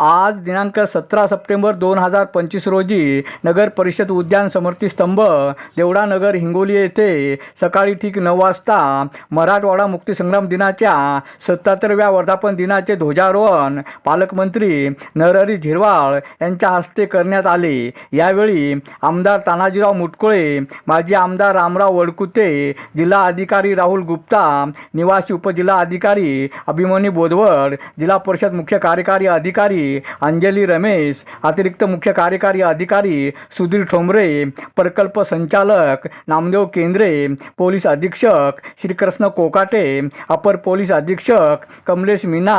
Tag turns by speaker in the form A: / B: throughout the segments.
A: आज दिनांक सतरा सप्टेंबर दोन हजार पंचवीस रोजी नगर परिषद उद्यान समर्थी स्तंभ देवडा नगर हिंगोली येथे सकाळी ठीक नऊ वाजता मराठवाडा मुक्तीसंग्राम दिनाच्या सत्याहत्तरव्या वर्धापन दिनाचे ध्वजारोहण पालकमंत्री नरहरी झिरवाळ यांच्या हस्ते करण्यात आले. यावेळी आमदार तानाजीराव मुटकुळे माजी आमदार रामराव वडकुते जिल्हा अधिकारी राहुल गुप्ता निवासी उपजिल्हा अधिकारी अभिमन्यू बोधवड जिल्हा परिषद मुख्य कार्यकारी अधिकारी अंजली रमेश अतिरिक्त मुख्य कार्यकारी अधिकारी सुधीर ठोंबरे प्रकल्प संचालक नामदेव केंद्रे पोलीस अधीक्षक श्रीकृष्ण कोकाटे अपर पोलीस अधीक्षक कमलेश मीना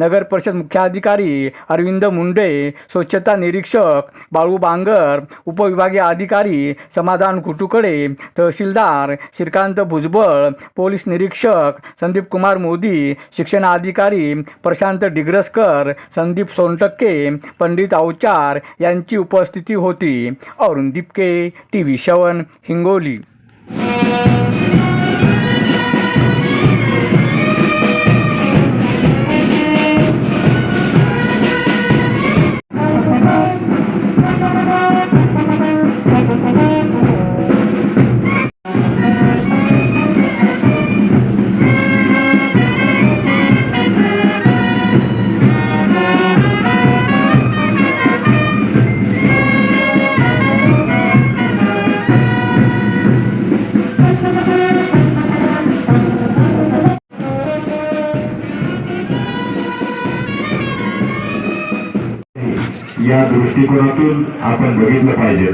A: नगर परिषद मुख्याधिकारी अरविंद मुंडे स्वच्छता निरीक्षक बाळू बांगर उपविभागीय अधिकारी समाधान कुटुकडे तहसीलदार श्रीकांत भुजबळ पोलीस निरीक्षक संदीप कुमार मोदी शिक्षणाधिकारी प्रशांत डिग्रसकर संदीप सोनटक्के पंडित अवचार यांची उपस्थिती होती. Arun K T V seven Hingoli.
B: या दृष्टिकोनातून आपण बघितलं पाहिजे.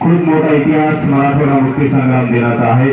B: खूप मोठा इतिहास मराठवाडा मुक्ती संग्राम दिनाचा आहे.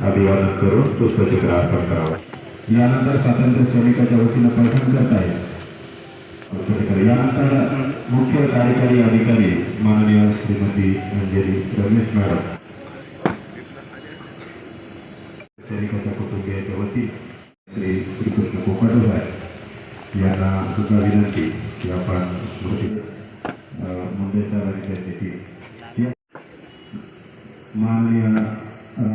B: अभिवादन करून पुष्पचक्र अर्पण करावं. यानंतर स्वातंत्र्य सैनिकाच्या वतीनं पैठण करता येईल यानंतर मुख्य कार्यकारी अधिकारी माननीय श्रीमती अंजली रमेश मॅडम. सैनिकाच्या कुटुंबियाच्या वती श्री श्रीकृष्ण कोकाटे साहेब यांना सुद्धा विनंती की आपण मुंबईचा अं, मुंडेचा माननीय अं,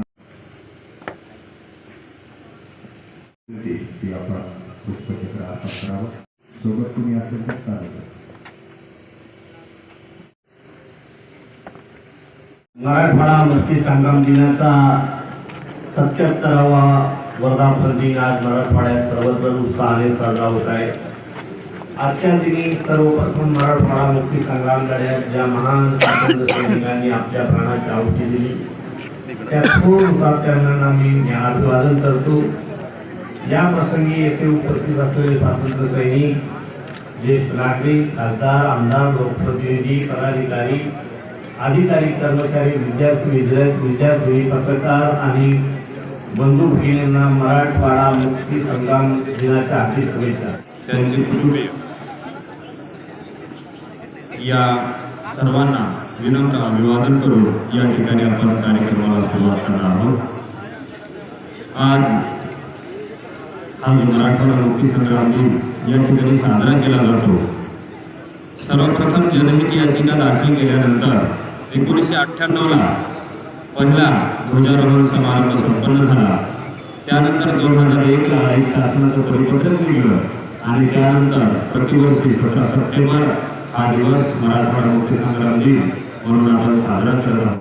B: विनंती की आपण पुष्पचक्र अर्पण करावं सोबत तुम्ही असेल तर चालेल
C: मराठवाडा मुक्ती संग्राम दिनाचा सत्याहत्तरावा वर्धापन दिन आज मराठवाड्यात सर्वत्र उत्साहाने साजरा होत आहे. आजच्या दिनी सर्वप्रथम मराठवाडा मुक्ती संग्राम लढ्यात ज्या महान स्वातंत्र्य सैनिकांनी आपल्या प्राणाची आहुती दिली त्या थोर हुतात्म्यांना मी अभिवादन करतो. या प्रसंगी येथे उपस्थित असलेले स्वातंत्र्य सैनिक ज्येष्ठ नागरिक खासदार आमदार लोकप्रतिनिधी पदाधिकारी अधिकारी कर्मचारी विद्यार्थी विद्यार्थी विद्यार्थी पत्रकार आणि बंधू भगिनींना मराठवाडा मुक्ती संग्राम दिनाच्या हार्दिक शुभेच्छा.
D: त्यांचे कुटुंबीय. या सर्वांना विनम्र अभिवादन करून या ठिकाणी आपण कार्यक्रमाला सुरुवात करणार आहोत. आज हा मराठवाडा मुक्ती दिन या ठिकाणी साजरा केला जातो. सर्वप्रथम जनहित याचिका दाखल केल्यानंतर एकोणीसशे अठ्ठ्याण्णवला पहिला ध्वजारोहण समारंभ संपन्न झाला. त्यानंतर दोन हजार एकला एक शासनाचं परिपत्रक निघलं आणि त्यानंतर प्रतिवर्षी सतरा सप्टेंबर हा दिवस मराठवाडा मुक्तीसंग्राम दिन म्हणून आपण साजरा करत आहोत.